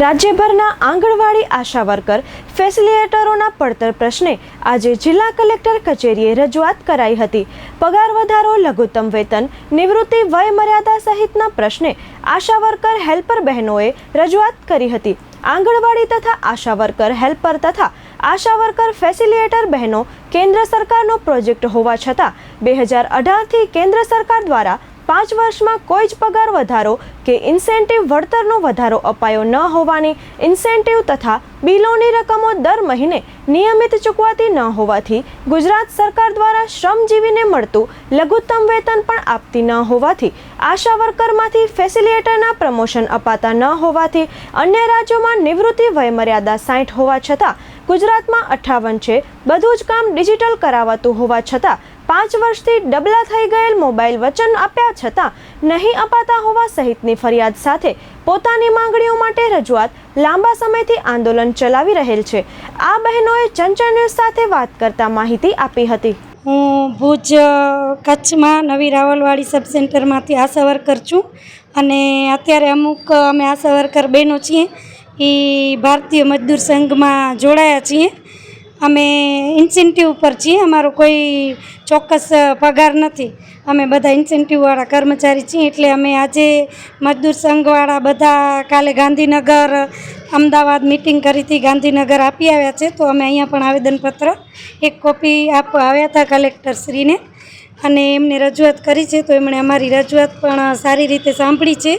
રાજ્યભરના આંગણવાડી આશા વર્કર ફેસિલિટેટરોના પડતર પ્રશ્ને આજે જિલ્લા કલેક્ટર કચેરીએ રજૂઆત કરાઈ હતી. પગાર વધારો, લઘુત્તમ વેતન, નિવૃત્તિ વય મર્યાદા સહિતના પ્રશ્ને આશા વર્કર હેલ્પર બહેનોએ રજૂઆત કરી હતી. આંગણવાડી તથા આશા વર્કર હેલ્પર તથા આશા વર્કર ફેસિલિટેટર બહેનો કેન્દ્ર સરકારનો પ્રોજેક્ટ હોવા છતાં, બે હજાર અઢારથી કેન્દ્ર સરકાર દ્વારા પાંચ વર્ષમાં કોઈ જ પગાર વધારો કે ઇન્સેન્ટિવ વળતરનો વધારો અપાયો ન હોવાની, ઇન્સેન્ટિવ તથા બિલોની રકમો દર મહિને નિયમિત ચૂકવાતી ન હોવાથી ગુજરાત સરકાર દ્વારા શ્રમજીવીને મળતું લઘુત્તમ વેતન પણ આપતી ન હોવાથી આશા વર્કરમાંથી ફેસિલિટેટરના પ્રમોશન અપાતા ન હોવાથી અન્ય રાજ્યોમાં નિવૃત્તિ વયમર્યાદા સાઠ હોવા છતાં ગુજરાતમાં અઠ્ઠાવન છે, બધું જ કામ ડિજિટલ કરાવાતું હોવા છતાં પાંચ વર્ષથી ડબલા થઈ ગયેલ મોબાઈલ વચન આપ્યા છતાં નહીં અપાતા હોવા સહિતની ફરિયાદ સાથે પોતાની માંગણીઓ માટે રજૂઆત લાંબા સમયથી આંદોલન ચલાવી રહેલ છે. આ બહેનોએ ચંચળ ન્યૂઝ સાથે વાત કરતા માહિતી આપી હતી. હું ભુજ, કચ્છમાં નવી રાવલવાડી સબ સેન્ટરમાંથી આશા વર્કર છું અને અત્યારે અમુક અમે આશા વર્કર બહેનો છીએ. એ ભારતીય મજદૂર સંઘમાં જોડાયા છીએ. અમે ઇન્સેન્ટિવ પર છીએ. અમારો કોઈ ચોક્કસ પગાર નથી. અમે બધા ઇન્સેન્ટિવવાળા કર્મચારી છીએ. એટલે અમે આજે મજદૂર સંઘવાળા બધા કાલે ગાંધીનગર, અમદાવાદ મિટિંગ કરી હતી. ગાંધીનગર આપી આવ્યા છે. તો અમે અહીંયા પણ આવેદનપત્ર, એક કોપી આપવા આવ્યા હતા કલેક્ટરશ્રીને અને એમને રજૂઆત કરી છે. તો એમણે અમારી રજૂઆત પણ સારી રીતે સાંભળી છે.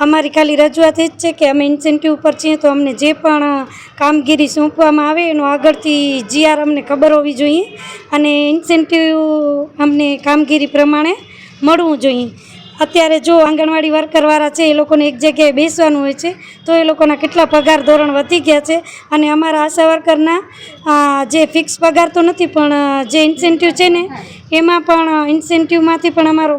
અમારી ખાલી રજૂઆત એ જ છે કે અમે ઇન્સેન્ટિવ પર છીએ તો અમને જે પણ કામગીરી સોંપવામાં આવે એનો આગળથી જીઆર અમને ખબર હોવી જોઈએ અને ઇન્સેન્ટિવ અમને કામગીરી પ્રમાણે મળવું જોઈએ. અત્યારે જો આંગણવાડી વર્કરવાળા છે એ લોકોને એક જગ્યાએ બેસવાનું હોય છે, તો એ લોકોના કેટલા પગાર ધોરણ વધી ગયા છે અને અમારા આશા વર્કરના જે ફિક્સ પગાર તો નથી પણ જે ઇન્સેન્ટિવ છે ને, એમાં પણ ઇન્સેન્ટિવમાંથી પણ અમારો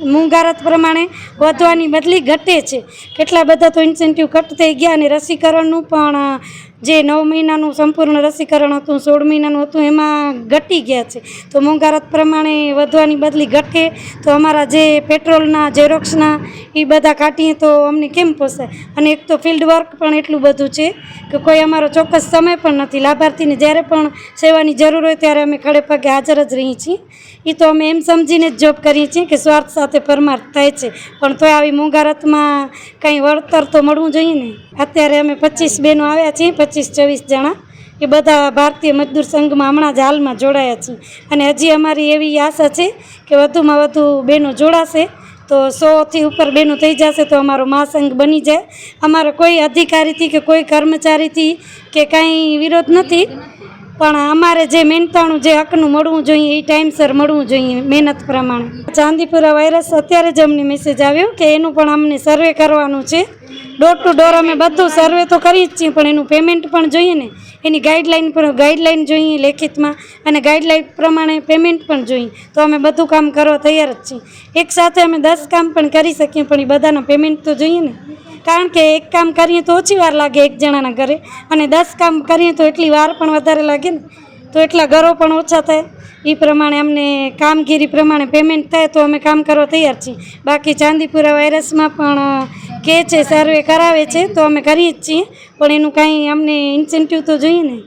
મોંઘારત પ્રમાણે વધવાની બદલી ઘટે છે. કેટલા બધા તો ઇન્સેન્ટિવ કટ થઈ ગયા અને રસીકરણનું પણ જે નવ મહિનાનું સંપૂર્ણ રસીકરણ હતું, સોળ મહિનાનું હતું, એમાં ઘટી ગયા છે. તો મોંઘારત પ્રમાણે વધવાની બદલી ઘટે. તો અમારા જે પેટ્રોલના ઝેરોક્સના એ બધા કાઢીએ તો અમને કેમ પોસાય? અને એક તો ફિલ્ડ વર્ક પણ એટલું બધું છે કે કોઈ અમારો ચોક્કસ સમય પણ નથી. લાભાર્થીને જ્યારે પણ સેવાની જરૂર હોય ત્યારે અમે ખડે પગે હાજર જ રહીએ છીએ. એ તો અમે એમ સમજીને જ જોબ કરીએ છીએ કે સ્વાર્થ સાથે પરમાર્થ થાય છે. પણ તો આવી મોંઘારતમાં કંઈ વળતર તો મળવું જોઈએ ને? અત્યારે અમે પચીસ બહેનો આવ્યા છીએ પચીસ ચોવીસ જણા એ બધા ભારતીય મજદૂર સંઘમાં હમણાં જ હાલમાં જોડાયા છીએ અને હજી અમારી એવી આશા છે કે વધુમાં વધુ બહેનો જોડાશે તો સોથી ઉપર બહેનો થઈ જશે તો અમારો મહાસંઘ બની જાય. અમારો કોઈ અધિકારીથી કે કોઈ કર્મચારીથી કે કાંઈ વિરોધ નથી. પણ અમારે જે મહેનતાણું જે હકનું મળવું જોઈએ એ ટાઈમસર મળવું જોઈએ, મહેનત પ્રમાણે. ચાંદીપુરા વાયરસ અત્યારે જ અમને મેસેજ આવ્યો કે એનું પણ અમને સર્વે કરવાનું છે. ડોર ટુ ડોર અમે બધું સર્વે તો કરી જ છીએ, પણ એનું પેમેન્ટ પણ જોઈએ ને. એની ગાઈડલાઈન પણ ગાઈડલાઈન જોઈએ લેખિતમાં, અને ગાઈડલાઈન પ્રમાણે પેમેન્ટ પણ જોઈએ. તો અમે બધું કામ કરવા તૈયાર જ છીએ. એકસાથે અમે દસ કામ પણ કરી શકીએ, પણ એ બધાના પેમેન્ટ તો જોઈએ ને. કારણ કે એક કામ કરીએ તો ઓછી વાર લાગે એક જણાના ઘરે અને દસ કામ કરીએ તો એટલી વાર પણ વધારે લાગે ને. તો એટલા ઘરો પણ ઓછા થાય. એ પ્રમાણે અમને કામગીરી પ્રમાણે પેમેન્ટ થાય તો અમે કામ કરવા તૈયાર છીએ. બાકી ચાંદીપુરા વાયરસમાં પણ કહે છે સર્વે કરાવે છે તો અમે કરીએ જ છીએ. પણ એનું કાંઈ અમને ઇન્સેન્ટિવ તો જોઈએ ને